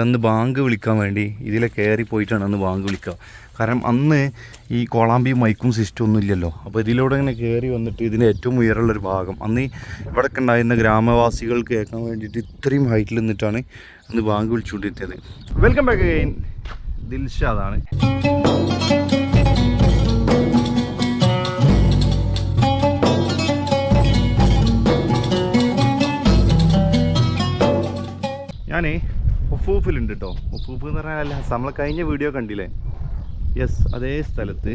ഇതന്ന് bank വിളിക്കാൻ വേണ്ടി ഇതിലെ കയറി പോയിട്ടാണ് അന്ന് ബാങ്ക് വിളിക്കുക. കാരണം അന്ന് ഈ കോളാമ്പി മൈക്കും സിസ്റ്റം ഒന്നും ഇല്ലല്ലോ. അപ്പോൾ ഇതിലൂടെ ഇങ്ങനെ കയറി വന്നിട്ട് ഇതിന്റെ ഏറ്റവും ഉയരമുള്ളൊരു ഭാഗം. അന്ന് ഇവിടെയൊക്കെ ഉണ്ടായിരുന്ന ഗ്രാമവാസികൾ കേൾക്കാൻ വേണ്ടിയിട്ട് ഇത്രയും ഹൈറ്റിൽ നിന്നിട്ടാണ് അന്ന് ബാങ്ക് വിളിച്ചുകൊണ്ടിരുന്നത്. വെൽക്കം ബാക്ക് അഗൈൻ ദിൽഷാദാണ് ഞാനേ ഒഫൂഫിലുണ്ട് കേട്ടോ ഉപ്പൂപ്പ് എന്ന് പറഞ്ഞാൽ അല്ല നമ്മൾ കഴിഞ്ഞ വീഡിയോ കണ്ടില്ലേ? യെസ് അതേ സ്ഥലത്ത്.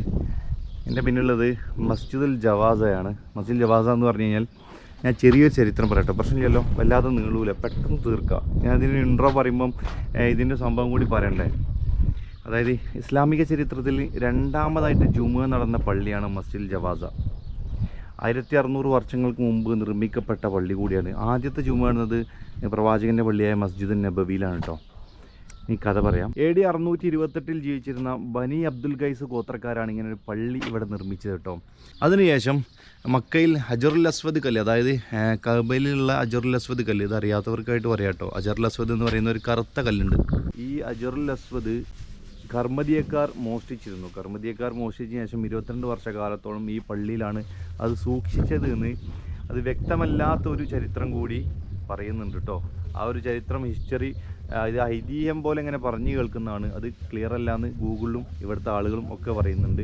എന്റെ പിന്നുള്ളത് മസ്ജിദുൽ ജവാസയാണ്. മസ്ജിദുൽ ജവാസ എന്ന് പറഞ്ഞു കഴിഞ്ഞാൽ ഞാൻ ചെറിയൊരു ചരിത്രം പറയട്ടെ. പ്രശ്നമില്ലല്ലോ. വല്ലാതെ നീളൂല. പെട്ടെന്ന് തീർക്കുക ഞാൻ ഇതിന് ഇൻട്രോ പറയുമ്പം ഇതിന്റെ സംഭവം കൂടി പറയണ്ടേ. അതായത് ഇസ്ലാമിക ചരിത്രത്തിൽ രണ്ടാമതായിട്ട് ജുമുഅ നടന്ന പള്ളിയാണ് മസ്ജിദുൽ ജവാസ. ആയിരത്തി അറുന്നൂറ് വർഷങ്ങൾക്ക് മുമ്പ് നിർമ്മിക്കപ്പെട്ട പള്ളി കൂടിയാണ്. ആദ്യത്തെ ജുമ എന്നത് പ്രവാചകന്റെ പള്ളിയായ മസ്ജിദ് നബവിയിലാണ് കേട്ടോ ഈ കഥ പറയാം. എ ഡി അറുന്നൂറ്റി ഇരുപത്തെട്ടിൽ ജീവിച്ചിരുന്ന ബനി അബ്ദുൽ ഗൈസ് ഗോത്രക്കാരാണ് ഇങ്ങനെ ഒരു പള്ളി ഇവിടെ നിർമ്മിച്ചത് കേട്ടോ. അതിനുശേഷം മക്കയിൽ ഹജറുൽ അസ്വദ് കല്ല് അതായത് കബലിലുള്ള കബയിലുള്ള അജറുൽ അസ്വദ് കല്ല് ഇത് അറിയാത്തവർക്കായിട്ട് പറയാം കേട്ടോ. അജറുൽ അസ്വദ് എന്ന് പറയുന്ന ഒരു കറുത്ത കല്ലുണ്ട്. ഈ അജറുൽ അസ്വദ് കർമ്മദിയക്കാർ മോഷ്ടിച്ചിരുന്നു. കർമ്മദിയക്കാർ മോഷ്ടിച്ച ശേഷം ഇരുപത്തിരണ്ട് വർഷക്കാലത്തോളം ഈ പള്ളിയിലാണ് അത് സൂക്ഷിച്ചത് എന്ന് അത് വ്യക്തമല്ലാത്ത ഒരു ചരിത്രം കൂടി പറയുന്നുണ്ട് കേട്ടോ. ആ ഒരു ചരിത്രം ഹിസ്റ്ററി ഇത് ഐതിഹ്യം പോലെ ഇങ്ങനെ പറഞ്ഞു കേൾക്കുന്നതാണ്. അത് ക്ലിയർ അല്ല എന്ന് ഗൂഗിളിലും ഇവിടുത്തെ ആളുകളും ഒക്കെ പറയുന്നുണ്ട്.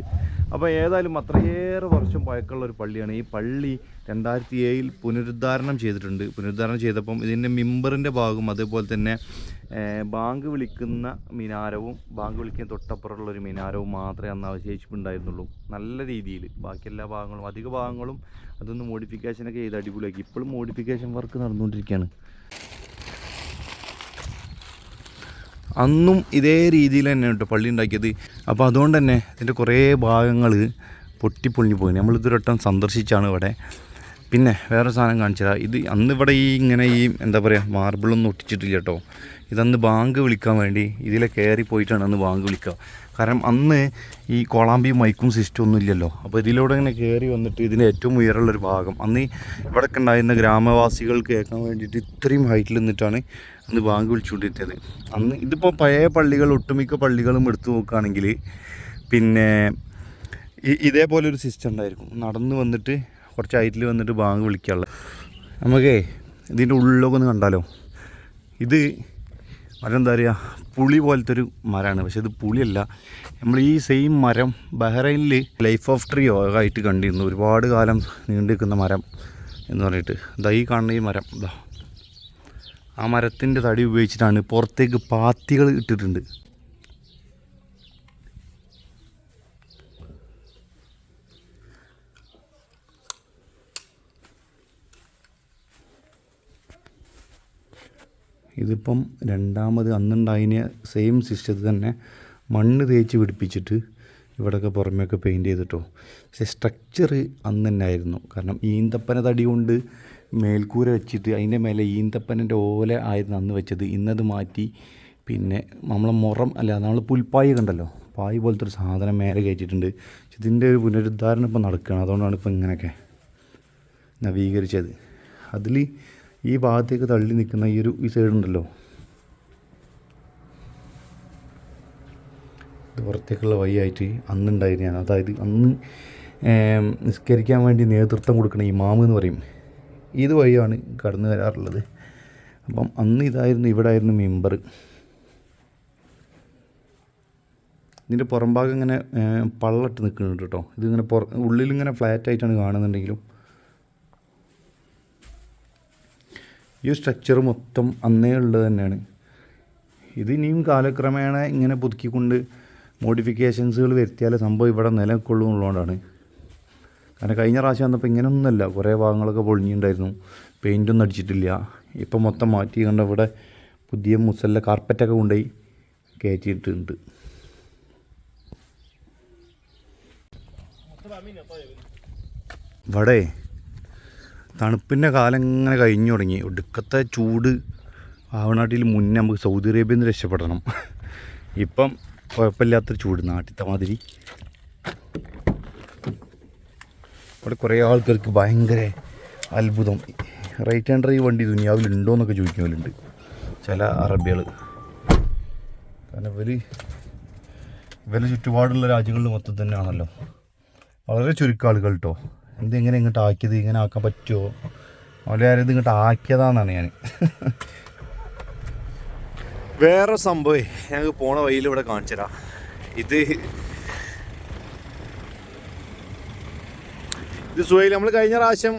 അപ്പോൾ ഏതായാലും അത്രയേറെ വർഷം പഴക്കമുള്ള ഒരു പള്ളിയാണ്. ഈ പള്ളി രണ്ടായിരത്തി ഏഴിൽ പുനരുദ്ധാരണം ചെയ്തിട്ടുണ്ട്. പുനരുദ്ധാരണം ചെയ്തപ്പം ഇതിന്റെ മിമ്പറിന്റെ ഭാഗവും അതേപോലെ തന്നെ ബാങ്ക് വിളിക്കുന്ന മിനാരവും ബാങ്ക് വിളിക്കുന്ന തൊട്ടപ്പുറമുള്ള ഒരു മിനാരവും മാത്രമേ അന്ന് അവശേഷിപ്പുണ്ടായിരുന്നുള്ളൂ. നല്ല രീതിയിൽ. ബാക്കി എല്ലാ ഭാഗങ്ങളും അധിക ഭാഗങ്ങളും അതൊന്ന് മോഡിഫിക്കേഷനൊക്കെ ചെയ്ത് അടിപൊളിയാക്കി. ഇപ്പോഴും മോഡിഫിക്കേഷൻ വർക്ക് നടന്നുകൊണ്ടിരിക്കുകയാണ്. അന്നും ഇതേ രീതിയിൽ തന്നെ കേട്ടോ പള്ളി ഉണ്ടാക്കിയത്. അപ്പോൾ അതുകൊണ്ട് തന്നെ ഇതിന്റെ കുറേ ഭാഗങ്ങൾ പൊട്ടിപ്പൊളിഞ്ഞു പോയി. നമ്മൾ വട്ടം സന്ദർശിച്ചാണ് ഇവിടെ. പിന്നെ വേറെ സാധനം കാണിച്ചതാ ഇത് അന്ന് ഇവിടെ ഈ ഇങ്ങനെ ഈ എന്താ പറയുക മാർബിളൊന്നും ഒട്ടിച്ചിട്ടില്ല കേട്ടോ. ഇതന്ന് ബാങ്ക് വിളിക്കാൻ വേണ്ടി ഇതിലെ കയറി പോയിട്ടാണ് അന്ന് ബാങ്ക് വിളിക്കുക. കാരണം അന്ന് ഈ കോളാമ്പി മൈക്കും സിസ്റ്റം ഒന്നും ഇല്ലല്ലോ. അപ്പോൾ ഇതിലൂടെ ഇങ്ങനെ കയറി വന്നിട്ട് ഇതിന്റെ ഏറ്റവും ഉയരമുള്ളൊരു ഭാഗം. അന്ന് ഇവിടെയൊക്കെ ഉണ്ടായിരുന്ന ഗ്രാമവാസികൾ കേൾക്കാൻ വേണ്ടിയിട്ട് ഇത്രയും ഹൈറ്റിൽ നിന്നിട്ടാണ് അന്ന് ബാങ്ക് വിളിച്ചുകൊണ്ടിരുന്നത് അന്ന് ഇതിപ്പോൾ പഴയ പള്ളികൾ ഒട്ടുമിക്ക പള്ളികളും എടുത്തു നോക്കുകയാണെങ്കിൽ പിന്നെ ഇതേപോലെ ഒരു സിസ്റ്റം ഉണ്ടായിരിക്കും. നടന്ന് വന്നിട്ട് കുറച്ച് ഹൈറ്റിൽ വന്നിട്ട് ബാങ്ക് വിളിക്കാനുള്ള. നമുക്കേ ഇതിന്റെ ഉള്ളിലൊക്കെ ഒന്ന് കണ്ടാലോ? ഇത് മരം എന്താ പറയുക പുളി പോലത്തെ ഒരു മരമാണ്. പക്ഷേ ഇത് പുളിയല്ല. നമ്മൾ ഈ സെയിം മരം ബഹ്റൈനിൽ ലൈഫ് ഓഫ് ട്രീ ആയിട്ട് കണ്ടിരുന്നു. ഒരുപാട് കാലം നീണ്ടു നിൽക്കുന്ന മരം എന്ന് പറഞ്ഞിട്ട്. ഇതാ ഈ കാണുന്ന ഈ മരം. ഇതാ ആ മരത്തിന്റെ തടി ഉപയോഗിച്ചിട്ടാണ് പുറത്തേക്ക് പാത്തികൾ ഇട്ടിട്ടുണ്ട്. ഇതിപ്പം രണ്ടാമത് അന്നുണ്ടായതിന് സെയിം സിസ്റ്റത്തിൽ തന്നെ മണ്ണ് തേച്ച് പിടിപ്പിച്ചിട്ട് ഇവിടെയൊക്കെ പുറമെയൊക്കെ പെയിന്റ് ചെയ്തിട്ടോ. പക്ഷേ സ്ട്രക്ചർ അന്ന് തന്നെ ആയിരുന്നു കാരണം ഈന്തപ്പന തടി കൊണ്ട് മേൽക്കൂര വെച്ചിട്ട് അതിന്റെ മേലെ ഈന്തപ്പനന്റെ ഓല ആയിരുന്നു അന്ന് വെച്ചത്. ഇന്നത് മാറ്റി പിന്നെ നമ്മളെ മുറം അല്ല നമ്മൾ പുൽപ്പായ കണ്ടല്ലോ പായ് പോലത്തെ ഒരു സാധനം മേലെ കയറ്റിയിട്ടുണ്ട്. ഇതിന്റെ ഒരു പുനരുദ്ധാരണം ഇപ്പോൾ നടക്കുകയാണ്. അതുകൊണ്ടാണ് ഇപ്പോൾ ഇങ്ങനെയൊക്കെ നവീകരിച്ചത്. അതിൽ ഈ ഭാഗത്തേക്ക് തള്ളി നിൽക്കുന്ന ഈ ഒരു ഈ സൈഡ് ഉണ്ടല്ലോ. ഇത് പുറത്തേക്കുള്ള വഴിയായിട്ട് ഞാൻ അതായത് അന്ന് നിസ്കരിക്കാൻ വേണ്ടി നേതൃത്വം കൊടുക്കുന്ന ഇമാമ് എന്ന് പറയും. ഇത് വഴിയാണ് കടന്നു വരാറുള്ളത്. അപ്പം അന്ന് ഇതായിരുന്നു ഇവിടെ ആയിരുന്നു മെമ്പർ ഇതിന്റെ പുറംഭാഗം ഇങ്ങനെ പള്ളട്ട് നിൽക്കുന്നുണ്ട് കേട്ടോ. ഇതിങ്ങനെ പുറ ഉള്ളിലിങ്ങനെ ഫ്ലാറ്റ് ആയിട്ടാണ് കാണുന്നുണ്ടെങ്കിലും. ഈ സ്ട്രക്ചർ മൊത്തം അന്നേ ഉള്ളത് തന്നെയാണ്. ഇത് ഇനിയും കാലക്രമേണ ഇങ്ങനെ പുതുക്കിക്കൊണ്ട് മോഡിഫിക്കേഷൻസുകൾ വരുത്തിയാലേ സംഭവം ഇവിടെ നിലകൊള്ളുന്നുള്ളതുകൊണ്ടാണ്. കാരണം കഴിഞ്ഞ പ്രാവശ്യം വന്നപ്പോൾ ഇങ്ങനെയൊന്നുമല്ല കുറേ ഭാഗങ്ങളൊക്കെ പൊളിഞ്ഞിട്ടുണ്ടായിരുന്നു. പെയിന്റൊന്നും അടിച്ചിട്ടില്ല. ഇപ്പം മൊത്തം മാറ്റി കണ്ട ഇവിടെ പുതിയ മുസല്ല കാർപ്പറ്റൊക്കെ കൊണ്ടുപോയി കയറ്റിയിട്ടുണ്ട്. ഇവിടെ തണുപ്പിന്റെ കാലം ഇങ്ങനെ കഴിഞ്ഞു തുടങ്ങി. ഒടുക്കത്തെ ചൂട് ആവണാട്ടിൽ മുന്നേ നമുക്ക് സൗദി അറേബ്യയിൽ നിന്ന് രക്ഷപ്പെടണം. ഇപ്പം കുഴപ്പമില്ലാത്തൊരു ചൂട് നാട്ടിലത്തെ മാതിരി. ഇവിടെ കുറേ ആൾക്കാർക്ക് ഭയങ്കര അത്ഭുതം. റൈറ്റ് ഹാൻഡർ ഈ വണ്ടി ദുനിയാവിൽ ഉണ്ടോ എന്നൊക്കെ ചോദിക്കുന്നവരുണ്ട്. ചില അറബികൾ ഇവർ ഇവർ ചുറ്റുപാടുള്ള രാജ്യങ്ങളിൽ മൊത്തം തന്നെയാണല്ലോ. വളരെ ചുരുക്കം ആളുകൾ കേട്ടോ എന്തെങ്ങനെ ഇങ്ങോട്ട് ആക്കിയത് ഇങ്ങനെ ആക്കാൻ പറ്റുമോ അവരെ ആരും ഇങ്ങോട്ട് ആക്കിയതാന്നാണ് ഞാൻ വേറെ സംഭവം ഞങ്ങൾക്ക് പോണ വഴിയിൽ ഇവിടെ കാണിച്ചു തരാം ഇത് ഇത് സുഹൈൽ നമ്മൾ കഴിഞ്ഞ പ്രാവശ്യം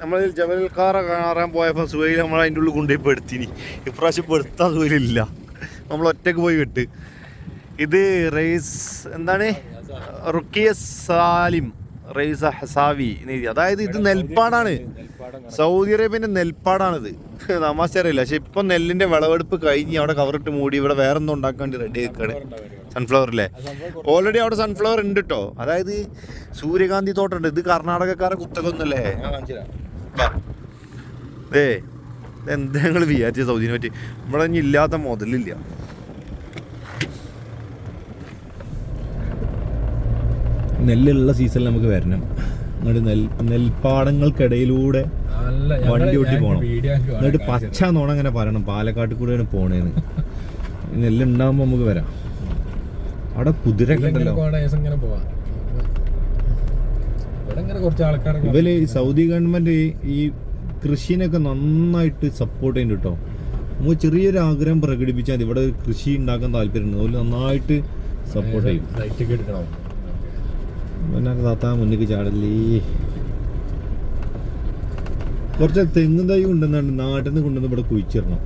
നമ്മൾ ജബൽക്കാറ കാണാൻ പോയപ്പോൾ സുഹൈൽ നമ്മൾ അതിന്റെ ഉള്ളിൽ കൊണ്ടുപോയി പെടുത്തിനി. ഇപ്രാവശ്യം പെടുത്താൻ സുഹൈലില്ല നമ്മൾ ഒറ്റയ്ക്ക് പോയി വിട്ട്. ഇത് റെയ്സ് എന്താണ്? റുക്കിയ സാലിം റെയ്സ് ഹസാവി അതായത് ഇത് നെൽപ്പാടാണ്. സൗദി അറേബ്യന്റെ നെൽപ്പാടാണിത്. തമാശറിയില്ല പക്ഷെ ഇപ്പം നെല്ലിന്റെ വിളവെടുപ്പ് കഴിഞ്ഞ് അവിടെ കവറിട്ട് മൂടി ഇവിടെ വേറെ ഉണ്ടാക്കാൻ വേണ്ടി റെഡി ആക്കുകയാണ് സൺഫ്ലവറിലെ ഓൾറെഡി അവിടെ സൺഫ്ലവർ ഉണ്ട് കേട്ടോ അതായത് സൂര്യകാന്തി തോട്ടമുണ്ട് ഇത് കർണാടകക്കാരെ കുത്തകൊന്നല്ലേ? ഏ വാ. ദേ എന്താ നിങ്ങൾ വിചാരിച്ച സൗദിനെ പറ്റി? ഇവിടെ ഇനി ഇല്ലാത്ത മുതലില്ല. നെല്ലുള്ള സീസണിൽ നമുക്ക് വരണം. എന്നിട്ട് നെൽ നെൽപ്പാടങ്ങൾക്കിടയിലൂടെ വണ്ടി ഓട്ടി പോകണം എന്നിട്ട് പച്ച നോണങ്ങനെ പറയണം. പാലക്കാട്ടിൽ കൂടെയാണ് പോണേന്ന്. നെല്ലുണ്ടാകുമ്പോൾ നമുക്ക് വരാം. അവിടെ കുതിര ഇങ്ങനെ പോവാം. ഇവർ സൗദി ഗവൺമെന്റ് ഈ കൃഷിനൊക്കെ നന്നായിട്ട് സപ്പോർട്ട് ചെയ്യുന്നുണ്ട് കേട്ടോ നമുക്ക് ചെറിയൊരു ആഗ്രഹം പ്രകടിപ്പിച്ചാൽ മതി. ഇവിടെ കൃഷി ഉണ്ടാക്കാൻ താല്പര്യമുണ്ട് അതുപോലെ നന്നായിട്ട് സപ്പോർട്ട് ചെയ്യും. താത്താ പിന്നെ താത്ത മുന്നിക്ക് ചാടല്ലേ. കുറച്ച് തെങ്ങും തൈ കൊണ്ടുവന്നാണ്ട് നാട്ടിൽ നിന്ന് കൊണ്ടുവന്ന് ഇവിടെ കുഴിച്ചിടണം.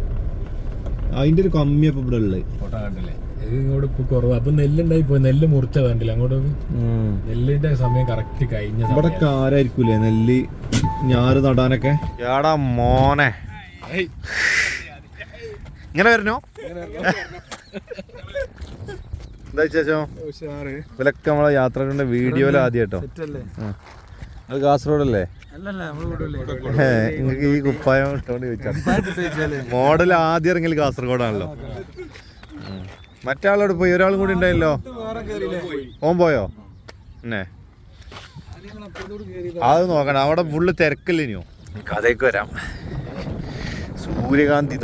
അതിന്റെ ഒരു കമ്മിയപ്പം ഇവിടെ ഉള്ളത്. ഫോട്ടോ കണ്ടില്ലേ? ഇത് ഇങ്ങോട്ട് ഇപ്പൊ കുറവ്. അപ്പൊ നെല്ലുണ്ടായി പോയി. നെല്ല് മുറിച്ച കണ്ടില്ല? അങ്ങോട്ട് നെല്ലിന്റെ സമയം കറക്റ്റ് കഴിഞ്ഞ ഇവിടെ. ആരായിരിക്കൂലേ നെല്ല് ഞാറ് നടാനൊക്കെ? എടാ മോനെ. ഇങ്ങനെ വരണോ? എന്താ വിശേഷം? ഇവലൊക്കെ നമ്മളെ യാത്രകളുടെ വീഡിയോയിൽ ആദ്യം കേട്ടോ അത് കാസർഗോഡല്ലേ? നിങ്ങൾക്ക് ഈ കുപ്പായം ഇട്ടോണ്ട് ചോദിച്ചാൽ മോഡൽ ആദ്യം ഇറങ്ങിയത് കാസർഗോഡാണല്ലോ. മറ്റാളോട് പോയി ഒരാളും കൂടി ഉണ്ടായില്ലോ? ഓൻ പോയോ. എന്നേ അത് നോക്കണം അവിടെ ഫുള്ള് തിരക്കില്ലിനിയോ കഥയ്ക്ക് വരാം. സൂര്യകാന്തി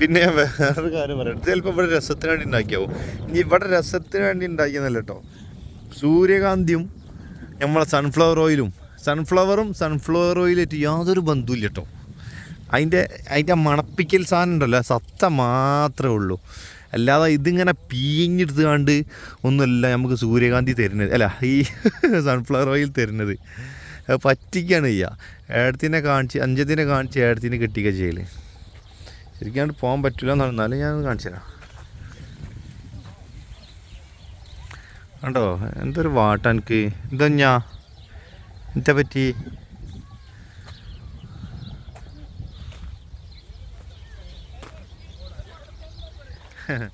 പിന്നെ ഞാൻ വേറൊരു കാര്യം പറയാം. ചിലപ്പോൾ ഇവിടെ രസത്തിന് വേണ്ടി ഉണ്ടാക്കിയാവും? ഇനി ഇവിടെ രസത്തിന് വേണ്ടി ഉണ്ടാക്കിയെന്നല്ല കേട്ടോ സൂര്യകാന്തിയും നമ്മളെ സൺഫ്ലവർ ഓയിലും സൺഫ്ലവറും സൺഫ്ലവർ ഓയിലായിട്ട് യാതൊരു ബന്ധവുമില്ല കേട്ടോ അതിന്റെ അതിന്റെ മണപ്പിക്കൽ സാധനം ഉണ്ടല്ലോ സത്ത മാത്രമേ ഉള്ളൂ. അല്ലാതെ ഇതിങ്ങനെ പീഞ്ഞെടുത്ത് കണ്ട് ഒന്നുമല്ല നമുക്ക് സൂര്യകാന്തി തരുന്നത്. അല്ല ഈ സൺഫ്ലവർ ഓയിൽ തരുന്നത്. പറ്റിക്കാണ് ചെയ്യുക ഏടത്തിനെ കാണിച്ച് അഞ്ചത്തിനെ കാണിച്ച് ഏടത്തിനെ കെട്ടിക്കുക ചെയ്യൽ ശരിക്കും പോകാൻ പറ്റില്ല എന്ന് എന്നാലും ഞാൻ കാണിച്ചു തരാം. കണ്ടോ? എന്തൊരു വാട്ട എനിക്ക്. എന്താ ഞാ എന്താ പറ്റി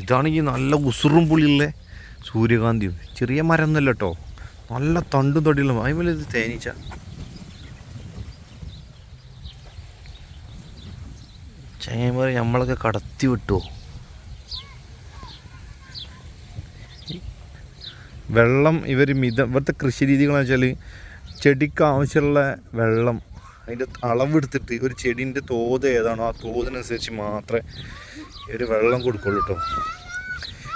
ഇതാണെങ്കിൽ നല്ല ഉസുറും പുളിയുള്ള സൂര്യകാന്തിയും. ചെറിയ മരം ഒന്നല്ല കേട്ടോ. നല്ല തണ്ടും തൊടിയുള്ള അതിമേലെ ഇത് തേനീച്ച. ചങ്ങന്മാരെ നമ്മളൊക്കെ കടത്തി വിട്ടുവോ വെള്ളം ഇവർ മിത ഇവിടുത്തെ കൃഷി രീതികളെന്ന് വെച്ചാൽ ചെടിക്ക് ആവശ്യമുള്ള വെള്ളം അതിന്റെ അളവെടുത്തിട്ട് ഒരു ചെടീന്റെ തോത് ഏതാണോ ആ തോതിനനുസരിച്ച് മാത്രമേ ഒരു വെള്ളം കൊടുക്കുള്ളൂ കേട്ടോ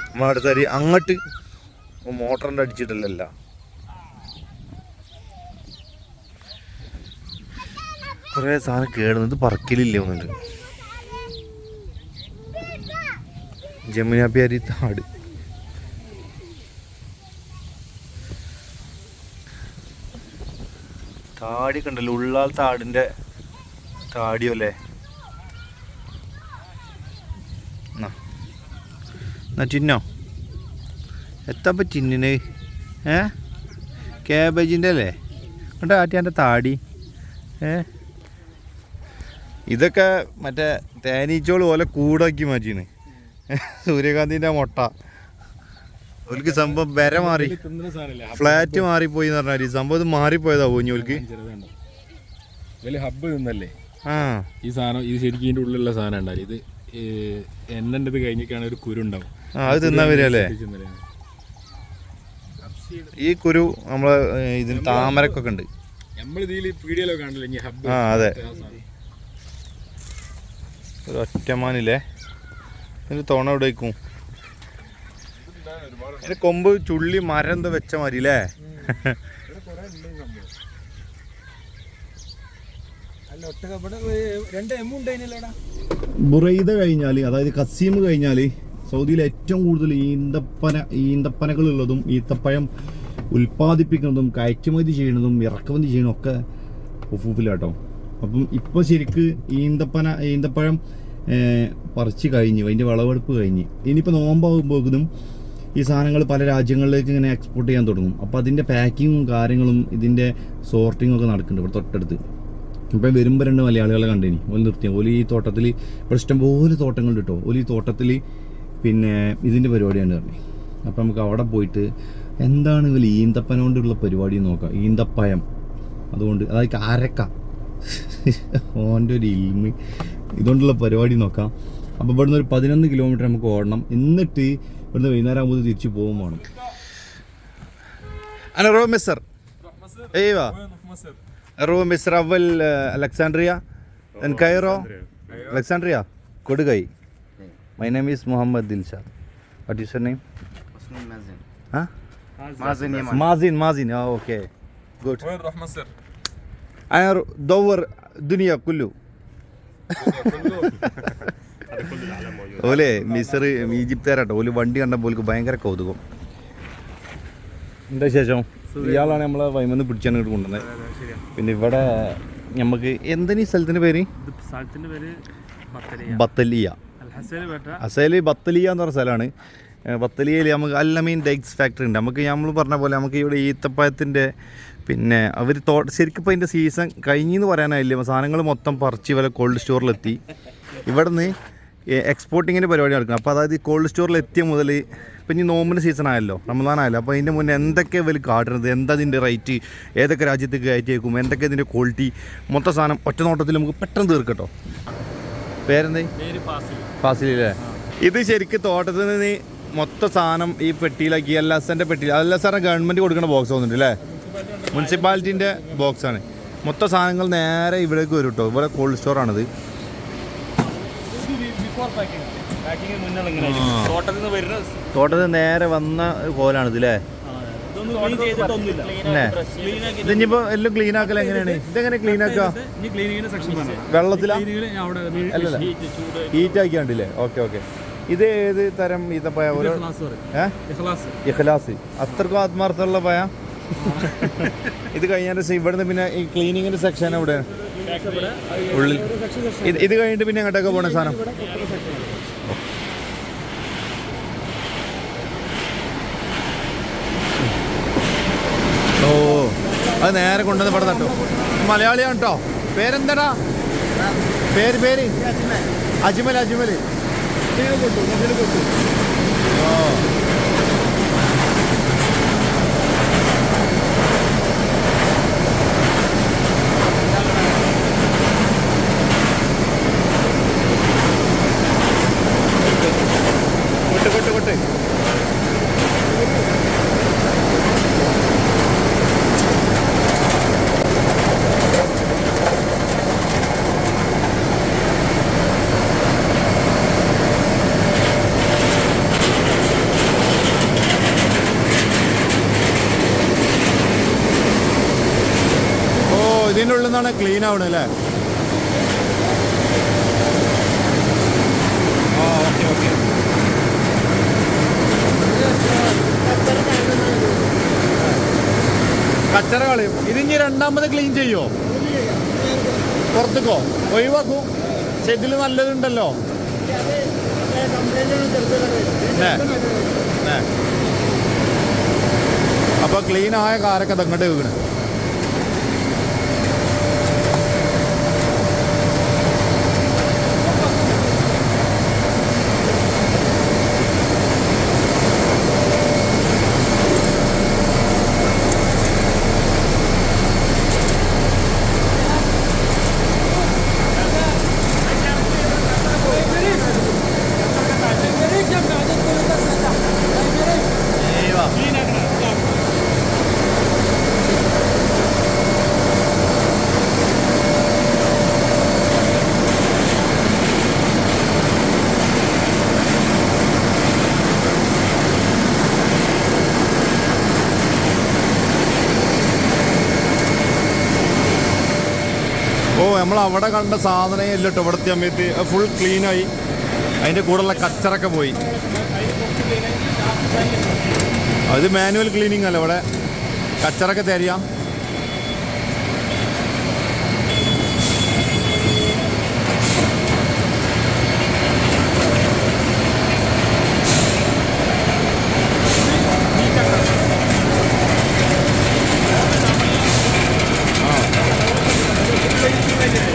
നമ്മൾ അടുത്തരി അങ്ങോട്ട് മോട്ടറിന്റെ അടിച്ചിട്ടില്ലല്ല കുറേ സാധനം കേടുന്നത് പറക്കലില്ല ഒന്നുണ്ട് ജമുനാപ്പിയാരി താട്. താടി കണ്ടല്ലോ ഉള്ളാൽ താടിന്റെ താടിയോ അല്ലേ? എന്നാ ചിന്നോ എത്തപ്പ ചിന്നിന് ഏ? കാബേജിന്റെ അല്ലേ? കണ്ടോ ആറ്റിയാന്റെ താടി? ഏ? ഇതൊക്കെ മറ്റേ തേനീച്ചോൾ പോലെ കൂടാക്കി മാറ്റിയാണ് സൂര്യകാന്തിന്റെ മുട്ട. ഓൽക്ക് സംഭവം വര മാറി. ഫ്ലാറ്റ് മാറിപ്പോയി എന്ന് പറഞ്ഞാൽ സംഭവം ഇത് മാറിപ്പോയതാവോ ഇനി ഓൽക്ക്? വലിയ ഹബ്ബ് നിന്നല്ലേ ആ. ഈ സാധനം ഇത് ശരിക്കും ഇതിന്റെ ഉള്ളിലുള്ള സാധനം ഉണ്ടാവില്ല? ഇത് എണ്ണന്റെ ഇത് കഴിഞ്ഞിട്ടാണ് ഒരു കുരു ഉണ്ടാവും. അത് തിന്നാൻ വരികയല്ലേ? ഈ കുരു നമ്മളെ ഇതിന് താമരക്കൊക്കെ ഉണ്ട്. ആ അതെ. ഒരു ഒറ്റമാനില്ലേ? ഇതിന് തോണ എവിടെ വയ്ക്കും അതിന് കൊമ്പ് ചുള്ളി മരം എന്ത് വെച്ച മതി അല്ലേ കഴിഞ്ഞാൽ ബുറൈദ കഴിഞ്ഞാൽ അതായത് കസീം കഴിഞ്ഞാൽ സൗദിയിൽ ഏറ്റവും കൂടുതൽ ഈന്തപ്പന ഈന്തപ്പനകളുള്ളതും ഈത്തപ്പഴം ഉൽപ്പാദിപ്പിക്കുന്നതും കയറ്റുമതി ചെയ്യുന്നതും ഇറക്കുമതി ചെയ്യുന്നതും ഒക്കെ ഉഫൂഫിലാട്ടോ. അപ്പം ഇപ്പോൾ ശരിക്ക് ഈന്തപ്പന ഈന്തപ്പഴം പറിച്ചു കഴിഞ്ഞു അതിന്റെ വിളവെടുപ്പ് കഴിഞ്ഞ് ഇനിയിപ്പോൾ നോമ്പാകുമ്പോഴേക്കും ഈ സാധനങ്ങൾ പല രാജ്യങ്ങളിലേക്ക് ഇങ്ങനെ എക്സ്പോർട്ട് ചെയ്യാൻ തുടങ്ങും. അപ്പോൾ അതിന്റെ പാക്കിങ്ങും കാര്യങ്ങളും ഇതിന്റെ സോർട്ടിങ്ങും ഒക്കെ നടക്കുന്നുണ്ട് ഇവിടെ തൊട്ടടുത്ത്. ഇപ്പം വരുമ്പോൾ രണ്ട് മലയാളികളെ കണ്ടേനി. ഓൽ നിർത്തി. ഓൽ ഈ തോട്ടത്തിൽ ഇവിടെ ഇഷ്ടംപോലെ തോട്ടങ്ങളുണ്ട് കേട്ടോ ഓൽ തോട്ടത്തിൽ പിന്നെ ഇതിന്റെ പരിപാടിയാണ് പറഞ്ഞു. അപ്പം നമുക്ക് അവിടെ പോയിട്ട് എന്താണ് ഇതിൽ ഈന്തപ്പന കൊണ്ടുള്ള പരിപാടി നോക്കാം. ഈന്തപ്പയം അതുകൊണ്ട് അതായത് കാരക്ക. ഓന്റെ ഒരു ഇൽമി. ഇതുകൊണ്ടുള്ള പരിപാടി നോക്കാം. അപ്പോൾ ഇവിടുന്ന് ഒരു പതിനൊന്ന് കിലോമീറ്റർ നമുക്ക് ഓടണം. എന്നിട്ട് ഇവിടുന്ന് വൈകുന്നേരം ആകുമ്പോൾ തിരിച്ച് പോകും വേണം أنا رو مصر ايوه رو مصر اول آه، الكسندريا ان كايرو الكسندريا كودغاي My name is Muhammad Dilshad. What is your name? مسلم مازن Huh? مازن يمن Mazin, Mazin. Oh, okay. Good. وين راح مصر؟ أنا دور الدنيا كله. ഓലെ മിസർ ഈജിപ്തുകാരാട്ടോ. ഓൽ വണ്ടി കണ്ടപ്പോൾ ഓൽക്ക് ഭയങ്കര കൗതുകം. എന്താ ശേഷം ഇയാളാണ് നമ്മളെ വൈമന്ന് പിടിച്ചാണ് ഇങ്ങോട്ട് കൊണ്ടുവന്നത് പിന്നെ ഇവിടെ നമുക്ക് എന്തിനീ ഈ പേര്? സ്ഥലത്തിന്റെ പേര് ബത്തലിയ. അസേൽ ബത്തലിയ എന്ന് പറഞ്ഞ സ്ഥലമാണ്. ബത്തലിയയിൽ നമുക്ക് അല്ലമീൻ ഡെഗ്സ് ഫാക്ടറി ഉണ്ട്. നമുക്ക് നമ്മൾ പറഞ്ഞ പോലെ നമുക്ക് ഇവിടെ ഈത്തപ്പഴത്തിന്റെ പിന്നെ അവർ തോ ശരിക്കും ഇപ്പോൾ അതിന്റെ സീസൺ കഴിഞ്ഞെന്ന് പറയാനായില്ല. സാധനങ്ങൾ മൊത്തം പറിച്ച് ഇവരെ കോൾഡ് സ്റ്റോറിലെത്തി ഇവിടെ നിന്ന് എക്സ്പോർട്ടിങ്ങിന്റെ പരിപാടി നടക്കുന്നത് അപ്പോൾ അതായത് ഈ കോൾഡ് സ്റ്റോറിൽ എത്തിയ മുതൽ ഇപ്പം ഇനി നോമ്പിന്റെ സീസൺ ആയല്ലോ റമദാൻ ആയല്ലോ അപ്പോൾ അതിന്റെ മുന്നേ എന്തൊക്കെ ഇവർ കാട്ടുന്നത് എന്താ ഇതിന്റെ റേറ്റ് ഏതൊക്കെ രാജ്യത്തേക്ക് കയറ്റി വയ്ക്കും എന്തൊക്കെ ഇതിന്റെ ക്വാളിറ്റി മൊത്ത സാധനം ഒറ്റ നോട്ടത്തിൽ നമുക്ക് പെട്ടെന്ന് തീർക്കട്ടോ പേരെന്തേ ഫാസിലി ഫാസിലല്ലേ ഇത് ശരിക്കും തോട്ടത്തിൽ നിന്ന് മൊത്ത സാധനം ഈ പെട്ടിയിലാക്കി എൽ സാറിന്റെ പെട്ടിയിൽ എൽ എസ് ആറിന് ഗവൺമെന്റ് കൊടുക്കുന്ന ബോക്സ് തോന്നുന്നുണ്ട് അല്ലേ മുനിസിപ്പാലിറ്റിന്റെ ബോക്സാണ് മൊത്തം സാധനങ്ങൾ നേരെ ഇവിടേക്ക് വരും കേട്ടോ. ഇവിടെ കോൾഡ് സ്റ്റോറാണിത് ബിഫോർ പാക്കിംഗ് പാക്കിംഗ് മുന്നേ ഇങ്ങനെ ആ. തോട്ടത്തിൽ നിന്ന് നേരെ വന്ന ചെയ്തിട്ടൊന്നുമില്ല. ക്ലീൻ ആക്കി എല്ലാം ക്ലീൻ ആക്കല എങ്ങനെയാണ്? ഇതെങ്ങനെ ക്ലീൻ ആക്കുക വെള്ളത്തിലാ? ഹീറ്റ് ആക്കിയാണ്ടില്ലേ ഓക്കെ ഓക്കെ ഇത് ഏത് തരം ഇത ഓരോ ഇഖ്ലാസ് അത്രക്കും ആത്മാർത്ഥമുള്ള പയ ഇത് കഴിഞ്ഞാൽ ഇവിടുന്ന് പിന്നെ ഈ ക്ലീനിങ്ങിന്റെ സെക്ഷൻ എവിടെ? ഉള്ളിൽ. ഇത് ഇത് കഴിഞ്ഞിട്ട് പിന്നെ എങ്ങോട്ടൊക്കെ പോണ സാധനം? ഓ അത് നേരെ കൊണ്ടുവന്ന് ഇവിടെ തട്ടോ. മലയാളിയാണ് കേട്ടോ പേരെന്താടാ? പേര് പേര്? അജ്മൽ അജ്മൽ. ഓ കൊട്ട് കൊട്ട് കൊട്ട് ഓ ഇതിന്റെ ഉള്ളിൽ നിന്നാണ് ക്ലീൻ ആവണത് അല്ലേ കച്ചറ കളയും ഇതിഞ്ഞ് രണ്ടാമത് ക്ലീൻ ചെയ്യോ? പുറത്തേക്കോ? ഒഴിവാക്കൂ. ഷെഡിൽ നല്ലതുണ്ടല്ലോ. അപ്പോൾ 네. അപ്പൊ ക്ലീൻ ആയ കാരൊക്കെ തങ്ങോട്ട് വീണ്. അവിടെ കണ്ട സാധനം ഇല്ല കേട്ടോ ഇവിടുത്തെ സമയത്ത് ഫുൾ ക്ലീനായി അതിന്റെ കൂടെയുള്ള കച്ചറൊക്കെ പോയി. അത് മാനുവൽ ക്ലീനിങ് അല്ല ഇവിടെ. കച്ചറൊക്കെ തരിക.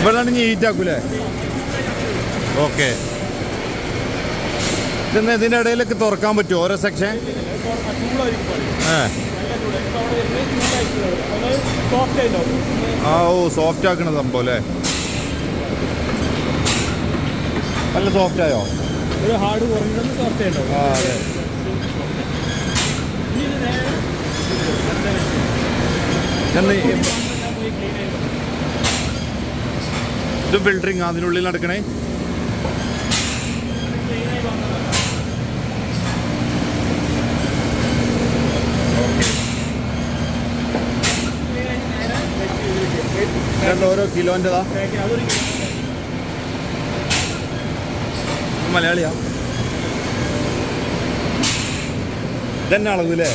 ഇവിടെ നീറ്റ് ആക്കൂലേ ഓക്കെ. പിന്നെ ഇതിന്റെ ഇടയിലൊക്കെ തുറക്കാൻ പറ്റുമോ ഓരോ സെക്ഷൻ ആ. ഓ സോഫ്റ്റ് ആക്കണ സംഭവം അല്ലേ? നല്ല സോഫ്റ്റ് ആയോ? ഒരു ഹാർഡ് കുറഞ്ഞത് സോഫ്റ്റ് ആ അതെ. ചെന്ന് ഇത് ഫിൽറ്ററിങ് അതിനുള്ളിൽ നടക്കണേ. ഓരോ കിലോന്റെതാ. മലയാളിയാ. ഇതന്നെ അളവ് അല്ലേ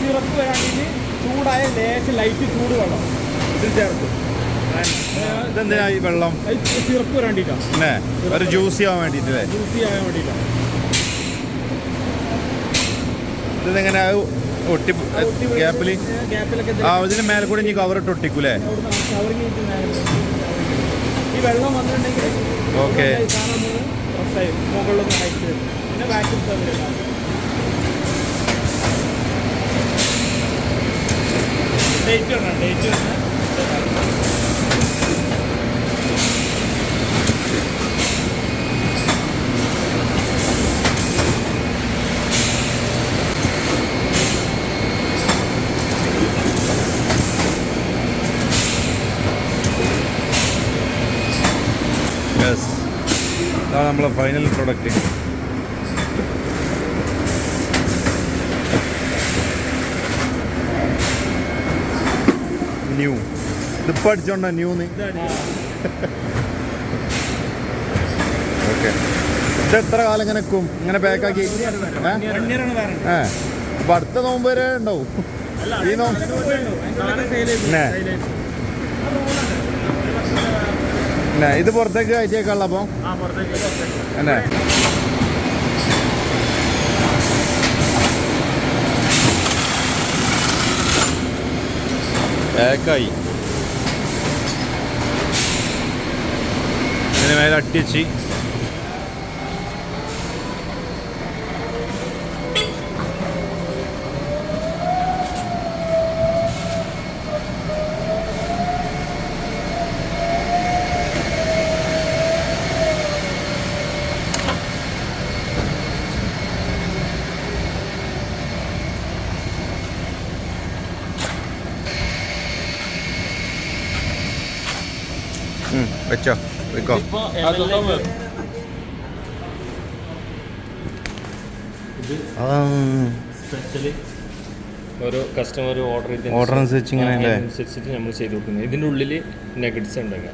സിറപ്പ് വരാണെങ്കിൽ ചൂടായ ലേശം ലൈറ്റ് ചൂട് വെള്ളം ഇതിൽ ചേർത്ത്. ഇതെന്തിനാ ഈ വെള്ളം? സിറപ്പ് വരാണ്ടിട്ടാണ് പിന്നെ ഒരു ജ്യൂസി ആവാൻ വേണ്ടിയിട്ടല്ലേ ജ്യൂസി ആവാൻ വേണ്ടിയിട്ടാണ് ഇതെങ്ങനെ ഒട്ടി ഗ്യാപ്പിൽ ആ ഇതിന് മേലെ കൂടെ ഇനി കവർ ഇട്ട് ഒട്ടിക്കൂലേ ഈ വെള്ളം വന്നിട്ടുണ്ടെങ്കിൽ ഓക്കെ മുകളിലൊന്ന് പിന്നെ വാക്യൂം ഡേറ്റ് വേണം ഡേറ്റ് യെസ് നമ്മളെ ഫൈനൽ പ്രൊഡക്റ്റ് ന്യൂ. ഇതിപ്പോൾ അടിച്ചോണ്ട ന്യൂന്ന് ഓക്കെ. ഇത് എത്ര കാലം ഇങ്ങനെ നിൽക്കും ഇങ്ങനെ പാക്കാക്കി ഏ? അപ്പം അടുത്ത നോമ്പ് വരെ ഉണ്ടാവും. ഈ നോമ്പ് ഇത് പുറത്തേക്ക് അയച്ചേക്കാള അപ്പം? ആ പുറത്തേക്ക് അല്ലേ പാക്കായി ഇതിന് മേലെ അട്ടിച്ച് വെച്ചോ വെക്കോ. ഓരോ കസ്റ്റമർ ഓർഡർ ചെയ്ത് ഓർഡർ അനുസരിച്ച് ഇങ്ങനെ അനുസരിച്ചിട്ട് നമ്മൾ ചെയ്ത് കൊടുക്കുന്നത്. ഇതിന്റെ ഉള്ളിൽ നെഗറ്റ്സ് ഉണ്ടാക്കുക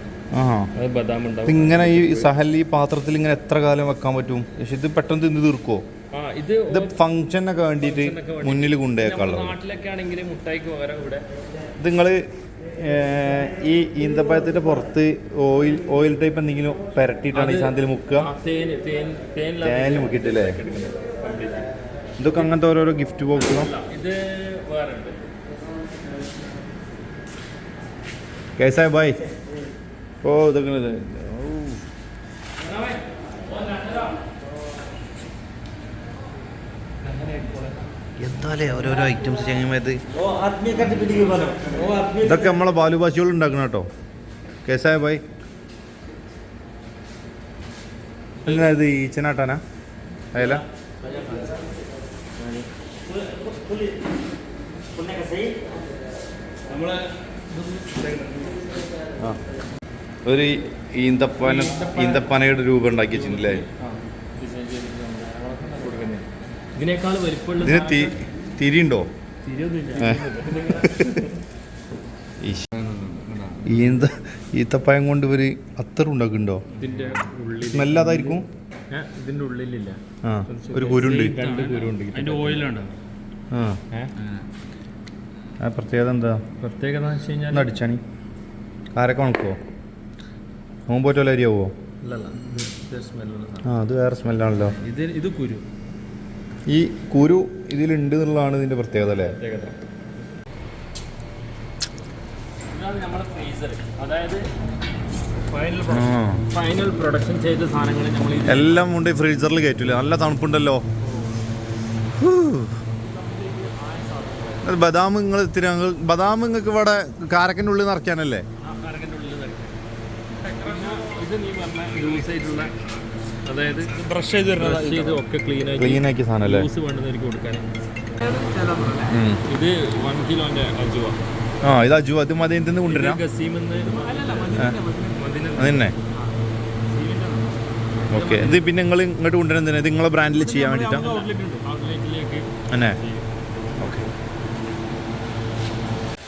അത് ബദാം ഉണ്ടാവും. ഇങ്ങനെ ഈ സഹൽ ഈ പാത്രത്തിൽ ഇങ്ങനെ എത്ര കാലം വെക്കാൻ പറ്റും? പക്ഷെ ഇത് പെട്ടെന്ന് തിന്ന് തീർക്കുമോ ആ ഇത് ഇത് ഫംഗ്ഷനൊക്കെ വേണ്ടിയിട്ട് മുന്നിൽ കൊണ്ടുപോയേക്കാളും നാട്ടിലൊക്കെ ആണെങ്കിൽ മുട്ടായിക്ക് പകരം ഇവിടെ ഇത് നിങ്ങൾ ഈ ഈന്തപ്പഴത്തിന്റെ പുറത്ത് ഓയിൽ ഓയിൽ ടൈപ്പ് എന്തെങ്കിലും പെരട്ടിയിട്ടാണ് ഈ സാധനത്തിൽ മുക്കുക? തേനിൽ മുക്കിയിട്ടില്ലേ? complete. ഇതൊക്കെ അങ്ങനത്തെ ഓരോരോ ഗിഫ്റ്റ് ബോക്സും കേസായ ബായ് ഓ ഇതൊക്കെ ഇത്. ഔ. എന്താലേ ഓരോരോ ഐറ്റംസ് ചെങ്ങന്മാത് ഇതൊക്കെ നമ്മളെ ബാലുഭാഷികൾ ഉണ്ടാക്കണം കേട്ടോ. കേസായ ഭായ്. ഇത് ഈച്ചനാട്ടാനാ? അയല. ഒരു ഈന്തപ്പന ഈന്തപ്പനയുടെ രൂപം ഉണ്ടാക്കി വെച്ചിട്ടില്ലേ? ഇതിനേക്കാൾ വലിപ്പമുള്ള തിരിയുണ്ടോ? ഈശ്. ഈ എന്താ ഈത്തപ്പഴം കൊണ്ട് ഇവർ അത്തർ ഉണ്ടാക്കുന്നുണ്ടോ? ഇതിന്റെ ഉള്ളിൽ സ്മെല്ല് അതായിരിക്കും ഇതിന്റെ ഉള്ളിലില്ല. ആ ഒരു കുരുണ്ട്. രണ്ട് കുരുണ്ട് അതിന്റെ ഓയിലുണ്ട് ആ. ആ പ്രത്യേകത എന്താ? പ്രത്യേകത എന്ന് വെച്ച് കഴിഞ്ഞാൽ അടിച്ചാണി. ആരൊക്കെ ഉണക്കുവോ? നോമ്പോറ്റോ അരിയാവോ? ആ അത് വേറെ സ്മെല്ലാണല്ലോ. ഇത് ഇത് കുരു. ഈ കുരു ഇതിലുണ്ട് എന്നുള്ളതാണ് ഇതിന്റെ പ്രത്യേകത അല്ലേ? പ്രത്യേകത. നമ്മുടെ ഫ്രീസർ അതായത് ഫൈനൽ പ്രൊഡക്ഷൻ ചെയ്ത സാധനങ്ങൾ എല്ലാം കൊണ്ട് ഫ്രീസറിൽ കയറ്റില്ല നല്ല തണുപ്പുണ്ടല്ലോ. ബദാം നിങ്ങൾ ഇത്തിരി ഞങ്ങൾ ബദാം നിങ്ങൾക്ക് ഇവിടെ കാരക്കന്റെ ഉള്ളിൽ നിറയ്ക്കാനല്ലേ? ഇത് നീ പറഞ്ഞ അതായത് ബ്രഷ് ചെയ്ത് ബ്രഷ് ചെയ്ത് ഒക്കെ ക്ലീൻ ആക്കി ക്ലീൻ ആക്കി സാധനം അല്ലേ? ലൂസ് വേണ്ടവർക്ക് കൊടുക്കാൻ ഇത് വൺ കിലോന്റെ അജുവ. ആ ഇത് അജുവ. അത് മദീനത്തിൽ നിന്ന് കൊണ്ടുവരാം ഗസീമെന്ന് അതന്നെ? തന്നെ ഓക്കെ. ഇത് പിന്നെ നിങ്ങൾ ഇങ്ങോട്ട് കൊണ്ടുവരുന്നത് ഇത് നിങ്ങളെ ബ്രാൻഡിൽ ചെയ്യാൻ വേണ്ടിയിട്ടാണ് ഔട്ട്ലെറ്റിലേക്ക് തന്നെ? ഓക്കെ.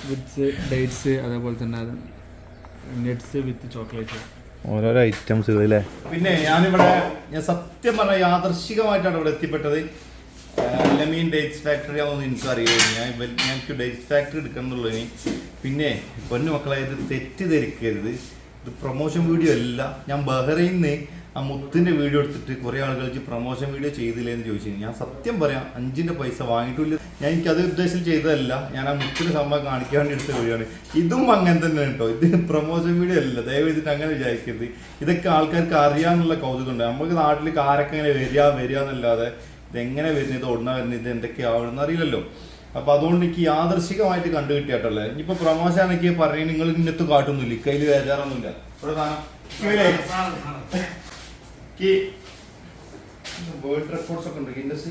വിത്ത് ഡേറ്റ്സ് അതേപോലെ തന്നെ നെറ്റ്സ് വിത്ത് ചോക്ലേറ്റ് ഓരോരോ ഐറ്റംസുകൾ അല്ലേ പിന്നെ ഞാനിവിടെ ഞാൻ സത്യം പറഞ്ഞ യാദർശികമായിട്ടാണ് ഇവിടെ എത്തിപ്പെട്ടത്. ലമീൻ ഡേറ്റ്സ് ഫാക്ടറി ആണെന്ന് എനിക്ക് ഇവ- ഞാൻ എനിക്ക് ഡേറ്റ്സ് ഫാക്ടറി എടുക്കണം എന്നുള്ളതിന് പിന്നെ പൊന്നു മക്കളെ ഇത് തെറ്റിദ്ധരിക്കരുത്. ഇത് പ്രൊമോഷൻ വീഡിയോ അല്ല. ഞാൻ ബഹ്റൈനിൽ ആ മുത്തിന്റെ വീഡിയോ എടുത്തിട്ട് കുറേ ആളുകൾക്ക് പ്രൊമോഷൻ വീഡിയോ ചെയ്തില്ലേ എന്ന് ചോദിച്ചു. ഞാൻ സത്യം പറയാം അഞ്ചിന്റെ പൈസ വാങ്ങിയിട്ടില്ല. ഞാൻ എനിക്ക് അത് ഉദ്ദേശം ചെയ്തതല്ല. ഞാൻ ആ മുത്തിന് സംഭവം കാണിക്കാൻ വേണ്ടി എടുത്ത വീഡിയോ ആണ്. ഇതും അങ്ങനെ തന്നെ കേട്ടോ ഇത് പ്രൊമോഷൻ വീഡിയോ അല്ല. ദയവ് ചെയ്തിട്ട് അങ്ങനെ വിചാരിക്കരുത്. ഇതൊക്കെ ആൾക്കാർക്ക് അറിയാനുള്ള കൗതുകമുണ്ട് നമുക്ക് നാട്ടിൽ കാരൊക്കെ ഇങ്ങനെ വരിക വരിക എന്നല്ലാതെ ഇതെങ്ങനെ വരുന്നത് ഓടുന്ന വരുന്നത് ഇത് എന്തൊക്കെയാവണമെന്ന് അറിയില്ലല്ലോ. അപ്പൊ അതുകൊണ്ട് എനിക്ക് യാദർശികമായിട്ട് കണ്ടു കിട്ടിയാട്ടല്ലേ. ഇനിയിപ്പോ പ്രമോഷൻ എനിക്ക് പറയും നിങ്ങൾ ഇന്നത്ത് കാട്ടുന്നില്ല കയ്യിൽ വേജാറൊന്നുമില്ല. ഇവിടെ ഇവരെ വേൾഡ് റെക്കോർഡ്സ് ഒക്കെ ഉണ്ട്. ഗിന്നസ്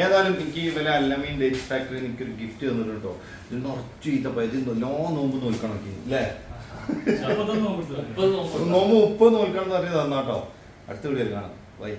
ഏതായാലും എനിക്ക് വില അല്ലമീൻ ഡേറ്റ് ഫാക്ടറി എനിക്ക് ഒരു ഗിഫ്റ്റ് തന്നിട്ടുണ്ടോ? ഇതിന് ഉറച്ചു ഈത്തപ്പ ഇത് നല്ലോ നോമ്പ് നോൽക്കണം അല്ലേ? നോമ്പ് ഉപ്പ് നോൽക്കണം എന്ന് പറഞ്ഞു തന്നാട്ടോ. അടുത്ത വീഡിയോയിൽ കാണാം. ബൈ